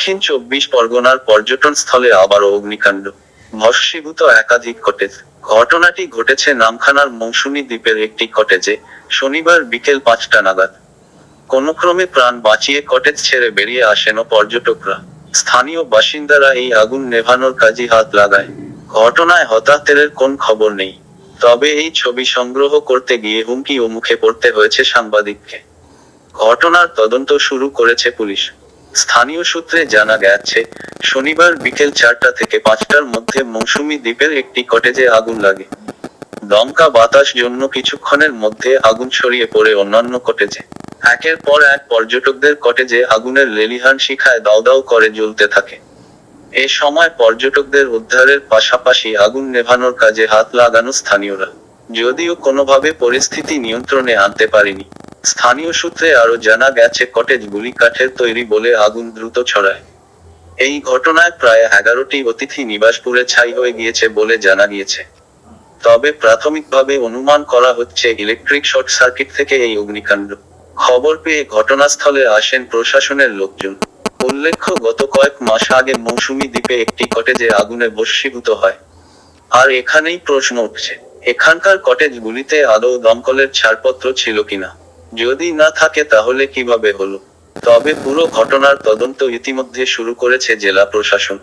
দক্ষিণ চব্বিশ পরগনার পর্যটন স্থলে আবারও অগ্নিকাণ্ড। ভস্মীভূত একাধিক কটেজ ঘটনাটি ঘটেছে নামখানার মৌসুমী দ্বীপের একটি কটেজে শনিবার বিকেল পাঁচটা নাগাদ। কোনো ক্রমে প্রাণ বাঁচিয়ে কটেজ ছেড়ে বেরিয়ে আসেন পর্যটকরা। স্থানীয় বাসিন্দারা এই আগুন নেভানোর কাজে হাত লাগায়। ঘটনায় হতাহতের কোন খবর নেই। তবে এই ছবি সংগ্রহ করতে গিয়ে হুমকি ও মুখে পড়তে হয়েছে সাংবাদিককে। ঘটনার তদন্ত শুরু করেছে পুলিশ। স্থানীয় সূত্রে জানা গেছে, শনিবার বিকেল চারটা থেকে পাঁচটার মধ্যে মৌসুমী দ্বীপের একটি কটেজে আগুন লাগে। দমকা বাতাস জন্য কিছুক্ষণের মধ্যে আগুন ছড়িয়ে পড়ে অন্যান্য কটেজে। একের পর এক পর্যটকদের কটেজে আগুনের লেলিহান শিখায় দাও করে জ্বলতে থাকে। এ সময় পর্যটকদের উদ্ধারের পাশাপাশি আগুন নেভানোর কাজে হাত লাগানো স্থানীয়রা। যদিও কোনোভাবে পরিস্থিতি নিয়ন্ত্রণে আনতে পারেনি। স্থানীয় সূত্রে আরও জানা গেছে কটেজগুলি কাঠের তৈরি বলে আগুন দ্রুত ছড়ায়। এই ঘটনায় প্রায় এগারোটি অতিথি নিবাসপুরে ছাই হয়ে গিয়েছে বলে জানা গিয়েছে। তবে প্রাথমিকভাবে অনুমান করা হচ্ছে ইলেকট্রিক শর্ট সার্কিট থেকে এই অগ্নিকাণ্ড। খবর পেয়ে ঘটনাস্থলে আসেন প্রশাসনের লোকজন। উল্লেখ্য, গত কয়েক মাস আগে মৌসুমী দ্বীপে একটি কটেজে আগুনে বস্মীভূত হয়। আর এখানেই প্রশ্ন উঠছে, এখানকার কটেজগুলিতে আদৌ দমকলের ছাড়পত্র ছিল কিনা? যদি না থাকে তাহলে কীভাবে হলো? তবে পুরো ঘটনার তদন্ত ইতিমধ্যে শুরু করেছে জেলা প্রশাসন।